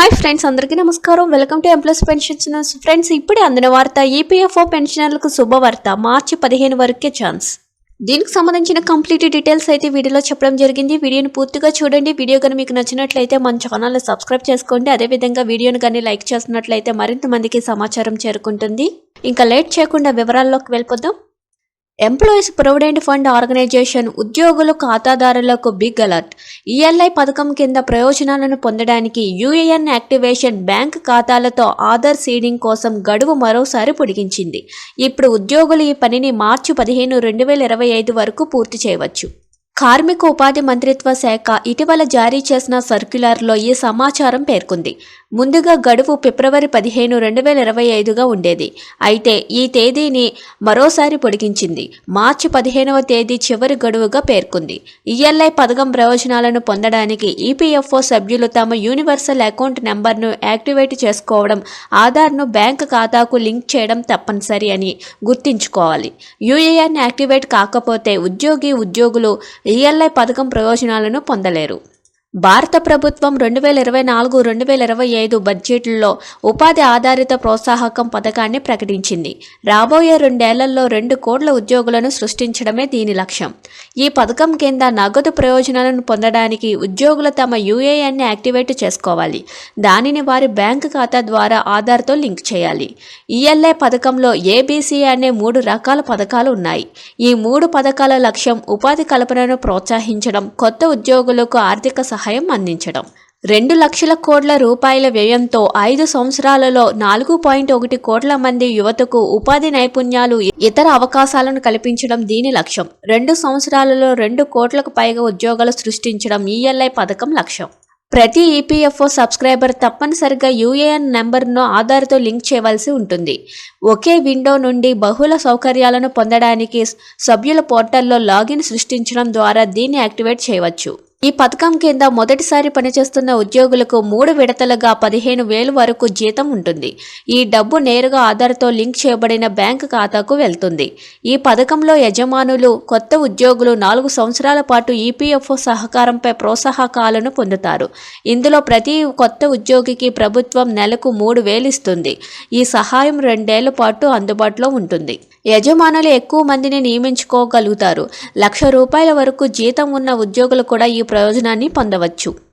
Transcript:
Hi friends అందరికీ నమస్కారం. Welcome to employees pensions friends ఇప్పుడే అందిన వార్త ఈపీఎఫ్ఓ పెన్షనర్లకు శుభవార్త. మార్చి పదిహేను వరకే ఛాన్స్ దీనికి సంబంధించిన కంప్లీట్ డీటెయిల్స్ అయితే వీడియోలో చెప్పడం జరిగింది. వీడియోని పూర్తిగా చూడండి. వీడియో కానీ మీకు నచ్చినట్లయితే మన ఛానల్ని సబ్స్క్రైబ్ చేసుకోండి. అదేవిధంగా వీడియోని కానీ లైక్ చేస్తున్నట్లయితే మరింత మందికి సమాచారం చేరుకుంటుంది. ఇంకా లేట్ చేయకుండా వివరాల్లోకి వెళ్ళిపోదాం. ఎంప్లాయీస్ ప్రొవిడెంట్ ఫండ్ ఆర్గనైజేషన్ ఉద్యోగులు ఖాతాదారులకు బిగ్ అలర్ట్ ఈఎల్ఐ పథకం కింద ప్రయోజనాలను పొందడానికి యూఏఎన్ యాక్టివేషన్ బ్యాంక్ ఖాతాలతో ఆధార్ సీడింగ్ కోసం గడువు మరోసారి పొడిగించింది. ఇప్పుడు ఉద్యోగులు ఈ పనిని మార్చి పదిహేను రెండు వేల ఇరవై ఐదు వరకు పూర్తి చేయవచ్చు. కార్మిక ఉపాధి మంత్రిత్వ శాఖ ఇటీవల జారీ చేసిన సర్క్యులర్లో ఈ సమాచారం పేర్కొంది. ముందుగా గడువు ఫిబ్రవరి పదిహేను రెండు వేల ఇరవై ఐదుగా ఉండేది. అయితే ఈ తేదీని మరోసారి పొడిగించింది. మార్చి పదిహేనవ తేదీ చివరి గడువుగా పేర్కొంది. ఈఎల్ఐ పథకం ప్రయోజనాలను పొందడానికి ఈపీఎఫ్ఓ సభ్యులు తమ యూనివర్సల్ అకౌంట్ నెంబర్ను యాక్టివేట్ చేసుకోవడం ఆధార్ను బ్యాంక్ ఖాతాకు లింక్ చేయడం తప్పనిసరి అని గుర్తుంచుకోవాలి. యూఏఎన్ యాక్టివేట్ కాకపోతే ఉద్యోగి ఉద్యోగులు ఈఎల్ఐ పథకం ప్రయోజనాలను పొందలేరు. భారత ప్రభుత్వం రెండు వేల ఇరవై నాలుగు రెండు వేల ఇరవై ఐదు బడ్జెట్లో ఉపాధి ఆధారిత ప్రోత్సాహకం పథకాన్ని ప్రకటించింది. రాబోయే రెండేళ్ళలో రెండు కోట్ల ఉద్యోగులను సృష్టించడమే దీని లక్ష్యం. ఈ పథకం కింద నగదు ప్రయోజనాలను పొందడానికి ఉద్యోగులు తమ యూఏఎన్ని యాక్టివేట్ చేసుకోవాలి. దానిని వారి బ్యాంకు ఖాతా ద్వారా ఆధార్తో లింక్ చేయాలి. ఈఎల్ఐ పథకంలో ఏబీసీ అనే మూడు రకాల పథకాలు ఉన్నాయి. ఈ మూడు పథకాల లక్ష్యం ఉపాధి కల్పనను ప్రోత్సహించడం కొత్త ఉద్యోగులకు ఆర్థిక సహాయం అందించడం. రెండు లక్షల కోట్ల రూపాయల వ్యయంతో ఐదు సంవత్సరాలలో నాలుగు పాయింట్ ఒకటి కోట్ల మంది యువతకు ఉపాధి నైపుణ్యాలు ఇతర అవకాశాలను కల్పించడం దీని లక్ష్యం. రెండు సంవత్సరాలలో రెండు కోట్లకు పైగా ఉద్యోగాలు సృష్టించడం ఈఎల్ఐ పథకం లక్ష్యం. ప్రతి ఈపీఎఫ్ఓ సబ్స్క్రైబర్ తప్పనిసరిగా యూఏఎన్ నెంబర్ను ఆధార్తో లింక్ చేయవలసి ఉంటుంది. ఒకే విండో నుండి బహుళ సౌకర్యాలను పొందడానికి సభ్యుల పోర్టల్లో లాగిన్ సృష్టించడం ద్వారా దీన్ని యాక్టివేట్ చేయవచ్చు. ఈ పథకం కింద మొదటిసారి పనిచేస్తున్న ఉద్యోగులకు మూడు విడతలుగా పదిహేను వేలు వరకు జీతం ఉంటుంది. ఈ డబ్బు నేరుగా ఆధార్తో లింక్ చేయబడిన బ్యాంక్ ఖాతాకు వెళ్తుంది. ఈ పథకంలో యజమానులు కొత్త ఉద్యోగులు నాలుగు సంవత్సరాల పాటు ఈపీఎఫ్ఓ సహకారంపై ప్రోత్సాహకాలను పొందుతారు. ఇందులో ప్రతి కొత్త ఉద్యోగికి ప్రభుత్వం నెలకు మూడు వేలు ఇస్తుంది. ఈ సహాయం రెండేళ్ళ పాటు అందుబాటులో ఉంటుంది. యజమానులు ఎక్కువ మందిని నియమించుకోగలుగుతారు. లక్ష రూపాయల వరకు జీతం ఉన్న ఉద్యోగులు కూడా ఈ ప్రయోజనాన్ని పొందవచ్చు.